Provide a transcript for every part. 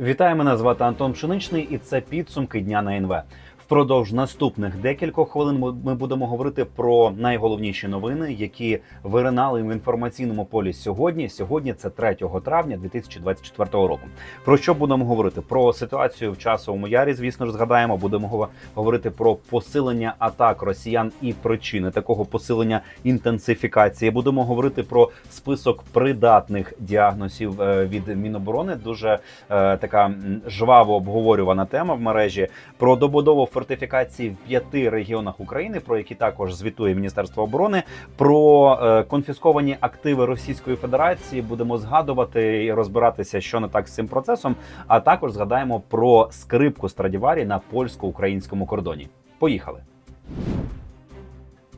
Вітаю, мене звати Антон Пшеничний, і це підсумки дня на НВ. Впродовж наступних декількох хвилин ми- будемо говорити про найголовніші новини, які виринали в інформаційному полі сьогодні. Сьогодні це 3 травня 2024 року. Про що будемо говорити? Про ситуацію в часовому ярі. Звісно ж, згадаємо. Будемо говорити про посилення атак росіян і причини такого посилення інтенсифікації. Будемо говорити про список придатних діагнозів е, від Міноборони. Дуже е, така жваво обговорювана тема в мережі про добудову фортифікацій в п'яти регіонах України, про які також звітує Міністерство оборони. Про е, конфісковані активи Російської Федерації будемо згадувати і розбиратися, що не так з цим процесом. А також згадаємо про скрипку Страдіварі на польсько-українському кордоні. Поїхали.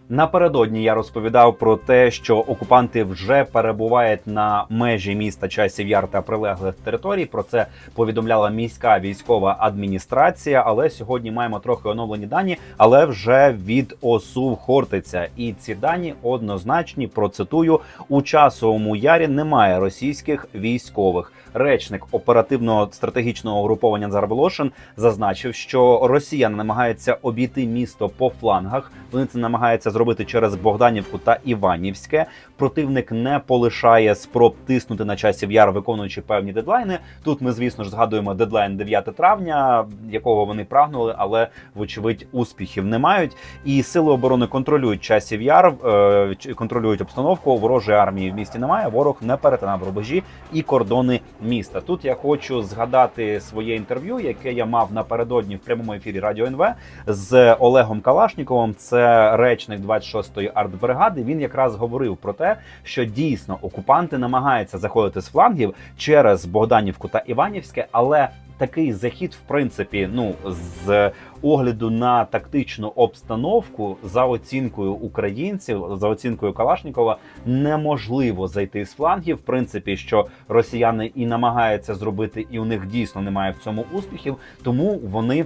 Напередодні я розповідав про те, що окупанти вже перебувають на межі міста Часів Яр та прилеглих територій. Про це повідомляла міська військова адміністрація. Але сьогодні маємо трохи оновлені дані, але вже від ОСУ Хортиця. І ці дані однозначні. Процитую у часовому ярі немає російських військових. Речник оперативного стратегічного угруповання Назар Волошин зазначив, що росіяни намагаються обійти місто по флангах. Вони це намагаються зробити через Богданівку та Іванівське. Противник не полишає спроб тиснути на часів яр, виконуючи певні дедлайни. Тут ми, звісно ж, згадуємо дедлайн 9 травня, якого вони прагнули, але вочевидь успіхів не мають. І сили оборони контролюють часів яр, е, контролюють обстановку. Ворожої армії в місті немає. Ворог не перетинав рубежі і кордони міста. Тут я хочу згадати своє інтерв'ю, яке я мав напередодні в прямому ефірі Радіо НВ з Олегом Калашніковим. Це речник 26-ї артбригади. Він якраз говорив про те, що дійсно окупанти намагаються заходити з флангів через Богданівку та Іванівське, але такий захід, в принципі, ну з огляду на тактичну обстановку за оцінкою українців, за оцінкою Калашнікова, неможливо зайти з флангів. В принципі, що росіяни і намагаються зробити, і у них дійсно немає в цьому успіхів, тому вони.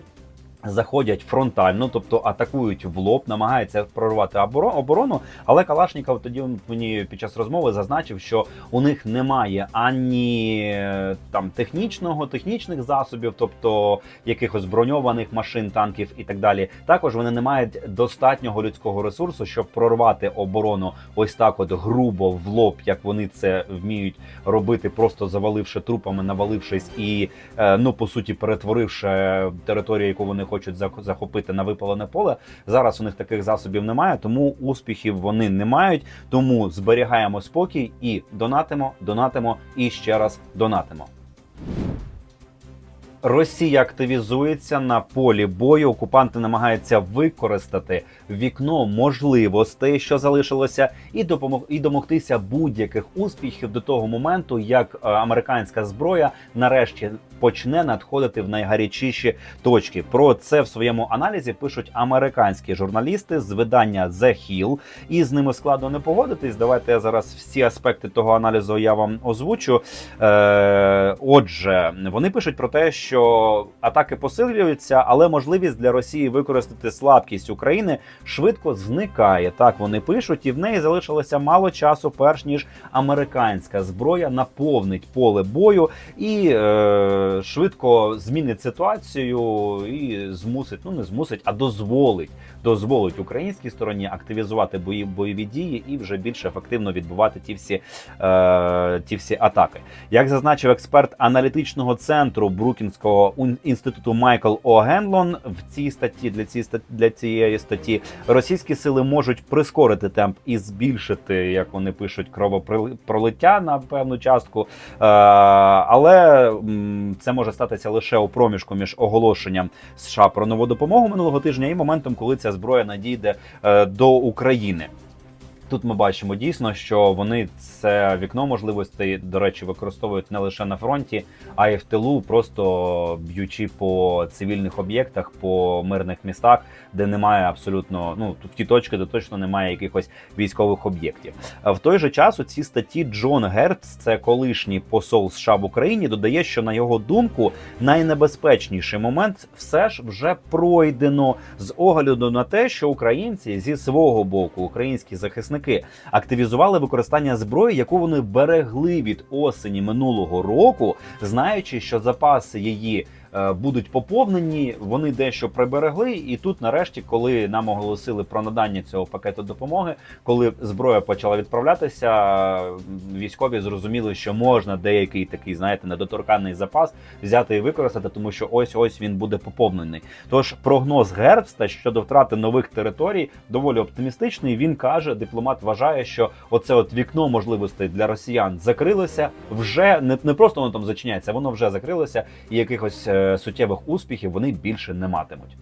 Заходять фронтально, тобто атакують в лоб, намагаються прорвати оборо- оборону. Але Калашніков тоді мені під час розмови зазначив, що у них немає ані е, там технічного, технічних засобів, тобто якихось броньованих машин, танків і так далі. Також вони не мають достатнього людського ресурсу, щоб прорвати оборону ось так, от грубо в лоб, як вони це вміють робити, просто заваливши трупами, навалившись і е, ну по суті перетворивши територію, яку вони хочуть захопити на випалене поле. Зараз у них таких засобів немає, тому успіхів вони не мають. Тому зберігаємо спокій і донатимо, донатимо і ще раз донатимо. Росія активізується на полі бою. Окупанти намагаються використати вікно можливостей, що залишилося, і допомог і домогтися будь-яких успіхів до того моменту, як е, американська зброя нарешті почне надходити в найгарячіші точки. Про це в своєму аналізі пишуть американські журналісти з видання The Hill. І з ними складно не погодитись. Давайте я зараз всі аспекти того аналізу я вам озвучу. Е, отже, вони пишуть про те, що атаки посилюються, але можливість для Росії використати слабкість України швидко зникає. Так вони пишуть, і в неї залишилося мало часу, перш ніж американська зброя наповнить поле бою і е, швидко змінить ситуацію і змусить, ну не змусить, а дозволить дозволить українській стороні активізувати бої бойові дії і вже більш ефективно відбувати ті всі, е, ті всі атаки. Як зазначив експерт аналітичного центру Брукінського інституту Майкл О. Генлон, в цій статті для цієї статті для цієї статті російські сили можуть прискорити темп і збільшити, як вони пишуть, кровопролиття на певну частку. Е, але це може статися лише у проміжку між оголошенням США про нову допомогу минулого тижня і моментом, коли ця зброя надійде е, до України. Тут ми бачимо дійсно, що вони це вікно можливостей, до речі, використовують не лише на фронті, а й в тилу, просто б'ючи по цивільних об'єктах, по мирних містах, де немає абсолютно ну в ті точки, де точно немає якихось військових об'єктів. В той же час у цій статті Джон Герц, це колишній посол США в Україні, додає, що на його думку найнебезпечніший момент все ж вже пройдено з огляду на те, що українці зі свого боку, українські захисники призовники активізували використання зброї, яку вони берегли від осені минулого року, знаючи, що запаси її. Е, Будуть поповнені, вони дещо приберегли, і тут, нарешті, коли нам оголосили про надання цього пакету допомоги, коли зброя почала відправлятися, військові зрозуміли, що можна деякий такий, знаєте, недоторканний запас взяти і використати, тому що ось ось він буде поповнений. Тож прогноз Гербста щодо втрати нових територій доволі оптимістичний. Він каже, дипломат вважає, що оце от вікно можливостей для росіян закрилося вже не, не просто воно там зачиняється, воно вже закрилося, і якихось е, суттєвих успіхів вони більше не матимуть.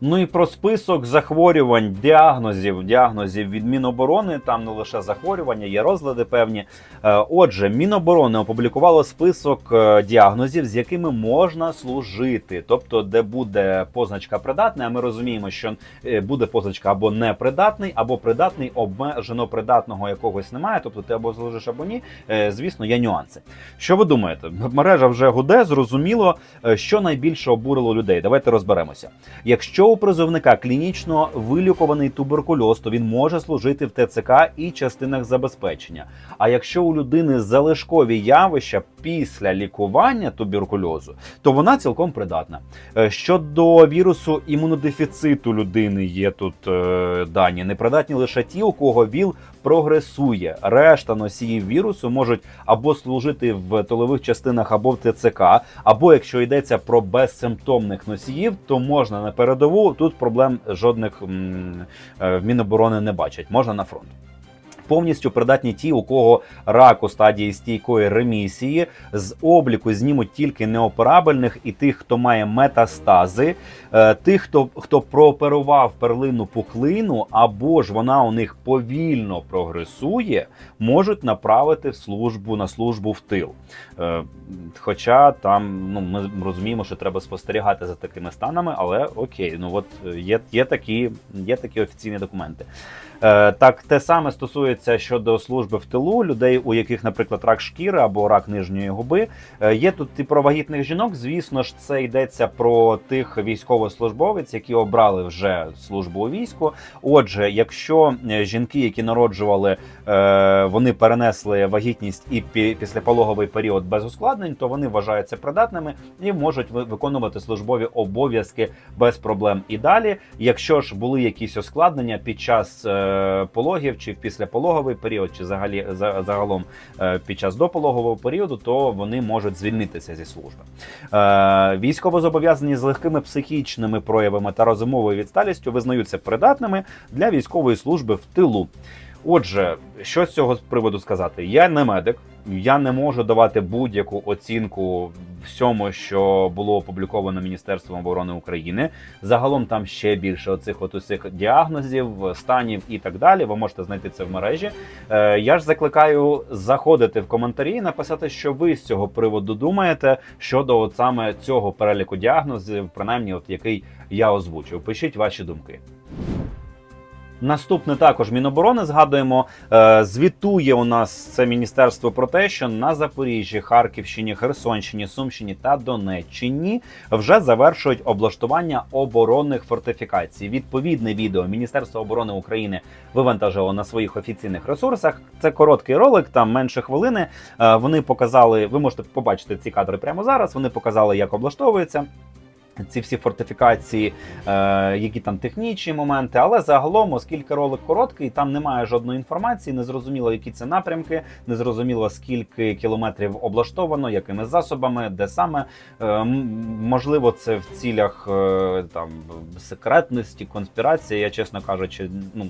Ну і про список захворювань, діагнозів, діагнозів від Міноборони. Там не лише захворювання, є розлади певні. Е, Отже, Міноборони опублікувало список е, діагнозів, з якими можна служити, тобто, де буде позначка придатний. А ми розуміємо, що е, буде позначка або непридатний, або придатний, обмежено придатного якогось немає. Тобто ти або служиш, або ні. Звісно, є нюанси. Що ви думаєте? Мережа вже гуде, зрозуміло, що найбільше обурило людей. Давайте розберемося. Якщо у призовника клінічно вилікуваний туберкульоз, то він може служити в ТЦК і частинах забезпечення. А якщо у людини залишкові явища після лікування туберкульозу, то вона цілком придатна. Е, Щодо вірусу імунодефіциту людини, є тут е, дані. Непридатні лише ті, у кого ВІЛ прогресує. Решта носіїв вірусу можуть або служити в тилових частинах, або в ТЦК, або якщо йдеться про безсимптомних носіїв, то можна на передову. Тут проблем жодних е, в Міноборони не бачать. Можна на фронт. Повністю придатні ті, у кого рак у стадії стійкої ремісії, з обліку знімуть тільки неоперабельних і тих, хто має метастази, е, тих, хто хто прооперував перлину пухлину, або ж вона у них повільно прогресує, можуть направити в службу на службу в тил. Е, Хоча там ну ми розуміємо, що треба спостерігати за такими станами, але окей, ну от е, є, є такі, є такі офіційні документи. Е, Так, те саме стосується щодо служби в тилу, людей, у яких, наприклад, рак шкіри або рак нижньої губи. Е, Є тут і про вагітних жінок. Звісно ж, це йдеться про тих військовослужбовець, які обрали вже службу у війську. Отже, якщо е, жінки, які народжували, вони перенесли вагітність і пі- післяпологовий період без ускладнень, то вони вважаються придатними і можуть ви- виконувати службові обов'язки без проблем. І далі, якщо ж були якісь ускладнення під час пологів чи в післяпологовий період, чи взагалі за- загалом е, під час допологового періоду, то вони можуть звільнитися зі служби. Е, військовозобов'язані з легкими психічними проявами та розумовою відсталістю визнаються придатними для військової служби в тилу. Отже, що з цього приводу сказати? Я не медик, я не можу давати будь-яку оцінку всьому, що було опубліковано Міністерством оборони України. Загалом там ще більше оцих от усіх діагнозів, станів і так далі. Ви можете знайти це в мережі. Е, я ж закликаю заходити в коментарі і написати, що ви з цього приводу думаєте щодо от саме цього переліку діагнозів, принаймні, от який я озвучив. Пишіть ваші думки. Наступне також Міноборони згадуємо, е, звітує у нас це міністерство про те, що на Запоріжжі, Харківщині, Херсонщині, Сумщині та Донеччині вже завершують облаштування оборонних фортифікацій. Відповідне відео Міністерство оборони України вивантажило на своїх офіційних ресурсах. Це короткий ролик, там менше хвилини. Е, Вони показали, ви можете побачити ці кадри прямо зараз. Вони показали, як облаштовується. Ці всі фортифікації, е, які там технічні моменти, але загалом, оскільки ролик короткий, там немає жодної інформації, не зрозуміло, які це напрямки, не зрозуміло, скільки кілометрів облаштовано, якими засобами, де саме Е, можливо, це в цілях е, там секретності, конспірації. Я чесно кажучи, ну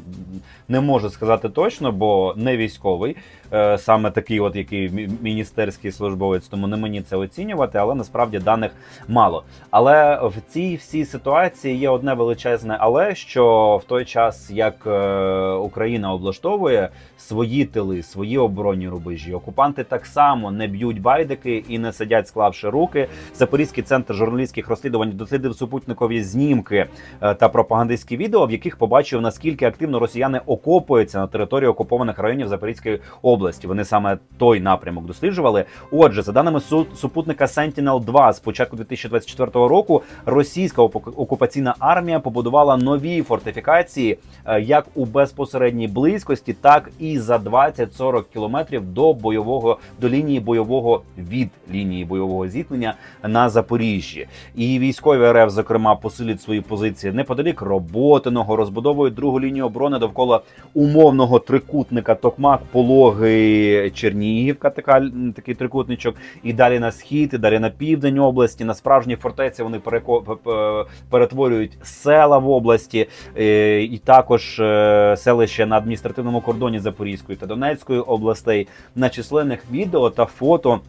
не можу сказати точно, бо не військовий, е, саме такий, от який міністерський службовець, тому не мені це оцінювати, але насправді даних мало. Але в цій всій ситуації є одне величезне, але що в той час, як е, Україна облаштовує свої тили, свої оборонні рубежі, окупанти так само не б'ють байдики і не сидять, склавши руки. Запорізький центр журналістських розслідувань дослідив супутникові знімки е, та пропагандистські відео, в яких побачив наскільки активно росіяни окопуються на території окупованих районів Запорізької області. Вони саме той напрямок досліджували. Отже, за даними су- супутника Sentinel-2 з початку 2024 року, російська оку- окупаційна армія побудувала нові фортифікації е, як у безпосередній близькості, так і за 20-40 кілометрів до бойового до лінії бойового від лінії бойового зіткнення на Запоріжжі. І військові РФ, зокрема, посилюють свої позиції неподалік роботиного, розбудовують другу лінію оборони довкола умовного трикутника Токмак, Пологи, Чернігівка, така такий трикутничок, і далі на схід, і далі на південь області. На справжні фортеці вони переко- п- п- перетворюють села в області, е, і також е, селища на адміністративному кордоні Запорізької та Донецької областей. На численних відео та фото.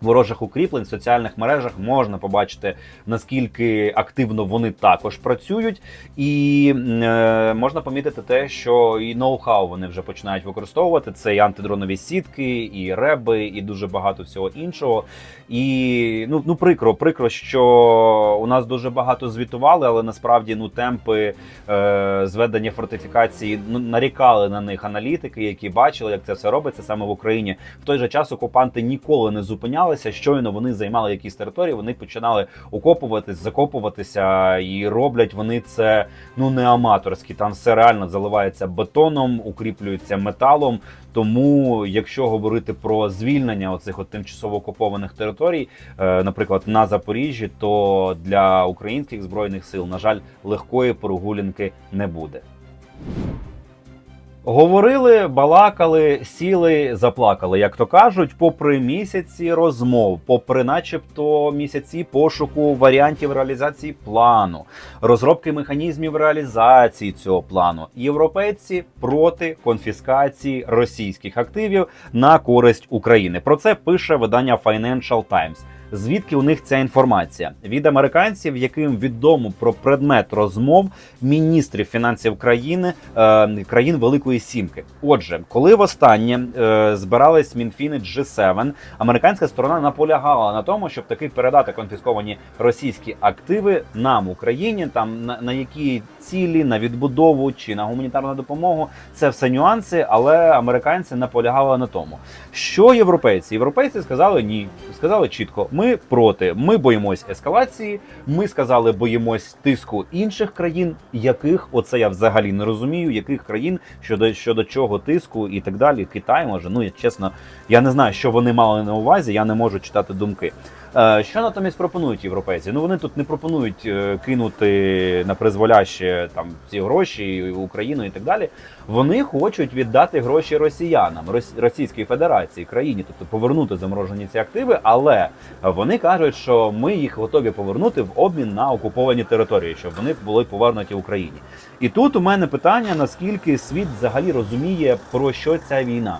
Ворожих укріплень в соціальних мережах можна побачити наскільки активно вони також працюють, і е, можна помітити те, що і ноу-хау вони вже починають використовувати. Це і антидронові сітки, і реби, і дуже багато всього іншого. І ну, ну прикро, прикро, що у нас дуже багато звітували, але насправді ну темпи е, зведення фортифікації ну нарікали на них аналітики, які бачили, як це все робиться саме в Україні. В той же час окупанти ніколи не зупинялися. Щойно вони займали якісь території, вони починали окопуватись, закопуватися, і роблять вони це ну не аматорськи. Там все реально заливається бетоном, укріплюється металом. Тому, якщо говорити про звільнення оцих от тимчасово окупованих територій, е, наприклад, на Запоріжжі, то для українських збройних сил, на жаль, легкої прогулянки не буде. Говорили, балакали, сіли, заплакали, як то кажуть, попри місяці розмов, попри, начебто, місяці пошуку варіантів реалізації плану, розробки механізмів реалізації цього плану, європейці проти конфіскації російських активів на користь України. Про це пише видання Financial Times. Звідки у них ця інформація від американців, яким відомо про предмет розмов міністрів фінансів країни е, країн Великої Сімки? Отже, коли востаннє е, збирались Мінфіни G7, американська сторона наполягала на тому, щоб таки передати конфісковані російські активи нам Україні, там на, на які цілі, на відбудову чи на гуманітарну допомогу. Це все нюанси, але американці наполягали на тому. Що європейці? Європейці сказали ні, сказали чітко. Ми проти. Ми боїмось ескалації. Ми сказали, боїмось тиску інших країн, яких оце я взагалі не розумію, яких країн щодо щодо чого тиску і так далі. Китай може. Ну я чесно, я не знаю, що вони мали на увазі. Я не можу читати думки. Е, Що натомість пропонують європейці? Ну вони тут не пропонують е, кинути на призволяще там ці гроші Україну і так далі. Вони хочуть віддати гроші росіянам, Рос- Російській Федерації, країні, тобто повернути заморожені ці активи. Але вони кажуть, що ми їх готові повернути в обмін на окуповані території, щоб вони були повернуті Україні. І тут у мене питання: наскільки світ взагалі розуміє про що ця війна?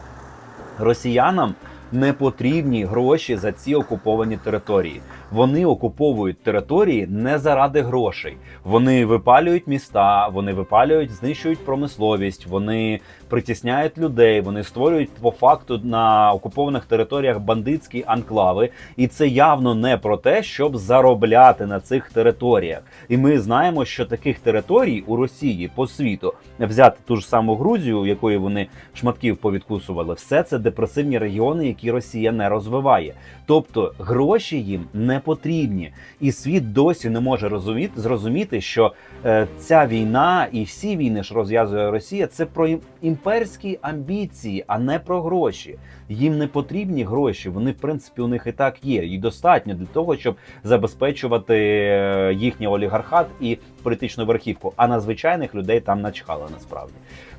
Росіянам не потрібні гроші за ці окуповані території. Вони окуповують території не заради грошей. Вони випалюють міста, вони випалюють, знищують промисловість, вони притісняють людей, вони створюють по факту на окупованих територіях бандитські анклави. І це явно не про те, щоб заробляти на цих територіях. І ми знаємо, що таких територій у Росії по світу взяти ту ж саму Грузію, якої вони шматків повідкусували, все це депресивні регіони, які Росія не розвиває. Тобто гроші їм не потрібні, і світ досі не може розуміти зрозуміти, що е, ця війна і всі війни, що розв'язує Росія, це про імперські амбіції, а не про гроші. Їм не потрібні гроші. Вони, в принципі, у них і так є, і достатньо для того, щоб забезпечувати е, їхній олігархат і політичну верхівку. А на звичайних людей там начхали насправді.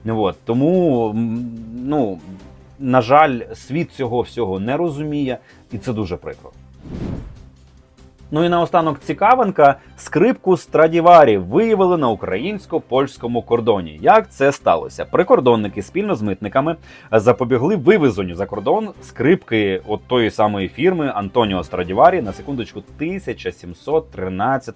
От. Тому ну. На жаль, світ цього всього не розуміє, і це дуже прикро. Ну і наостанок цікавинка: скрипку Страдіварі виявили на українсько-польському кордоні. Як це сталося? Прикордонники спільно з митниками запобігли вивезенню за кордон скрипки от тої самої фірми Антоніо Страдіварі на секундочку 1713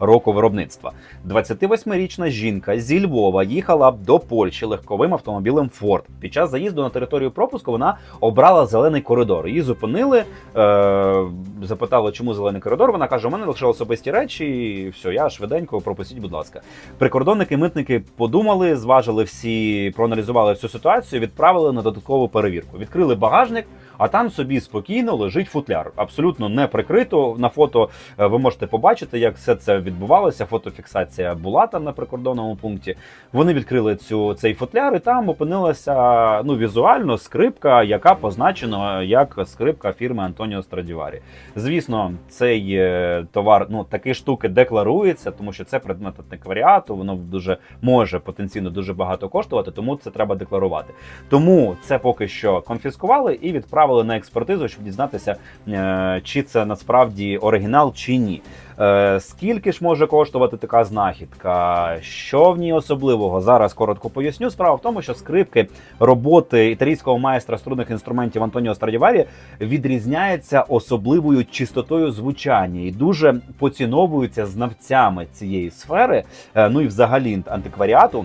року виробництва. 28-річна жінка зі Львова їхала до Польщі легковим автомобілем Форд. Під час заїзду на територію пропуску вона обрала зелений коридор. Її зупинили, е- запитали, чому зелений коридор. Вона каже: у мене лише особисті речі, і все, я швиденько, пропустіть, будь ласка. Прикордонники, митники подумали, зважили всі, проаналізували всю ситуацію, відправили на додаткову перевірку. Відкрили багажник, а там собі спокійно лежить футляр, абсолютно не прикрито. На фото е, ви можете побачити, як все це відбувалося. Фотофіксація була там на прикордонному пункті. Вони відкрили цю цей футляр, і там опинилася ну візуально скрипка, яка позначена як скрипка фірми Антоніо Страдіварі. Звісно, цей е, товар, ну такі штуки декларується, тому що це предмет антикваріату, воно дуже може потенційно дуже багато коштувати, тому це треба декларувати. Тому це поки що конфіскували і відправили на експертизу, щоб дізнатися, е, чи це насправді оригінал чи ні. Е, Скільки ж може коштувати така знахідка? Що в ній особливого? Зараз коротко поясню. Справа в тому, що скрипки роботи італійського майстра струнних інструментів Антоніо Страдіварі відрізняється особливою чистотою звучання і дуже поціновуються знавцями цієї сфери, е, ну і взагалі антикваріату.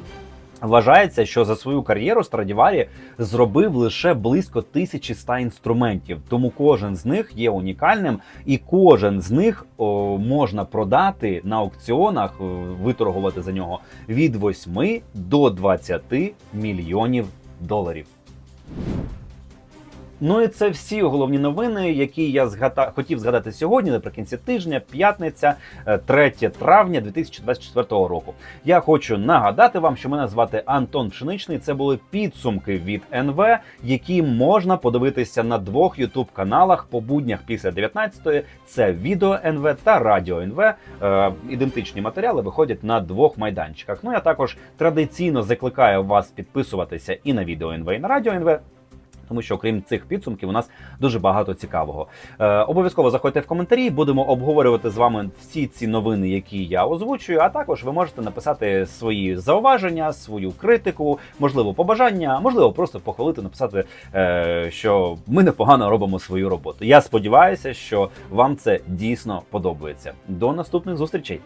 Вважається, що за свою кар'єру Страдіварі зробив лише близько 1100 інструментів, тому кожен з них є унікальним, і кожен з них о, можна продати на аукціонах, е, виторгувати за нього від 8 до 20 мільйонів доларів. Ну і це всі головні новини, які я згада... хотів згадати сьогодні, наприкінці тижня, п'ятниця, е, 3 травня 2024 року. Я хочу нагадати вам, що мене звати Антон Пшеничний. Це були підсумки від НВ, які можна подивитися на двох ютуб каналах по буднях після 19-ї. Це відео НВ та радіо НВ. Е, ідентичні матеріали виходять на двох майданчиках. Ну я також традиційно закликаю вас підписуватися і на відео НВ, і на радіо НВ. Тому що окрім цих підсумків, у нас дуже багато цікавого. Е, обов'язково заходьте в коментарі. Будемо обговорювати з вами всі ці новини, які я озвучую. А також ви можете написати свої зауваження, свою критику, можливо, побажання, можливо, просто похвалити, написати, е, що ми непогано робимо свою роботу. Я сподіваюся, що вам це дійсно подобається. До наступних зустрічей.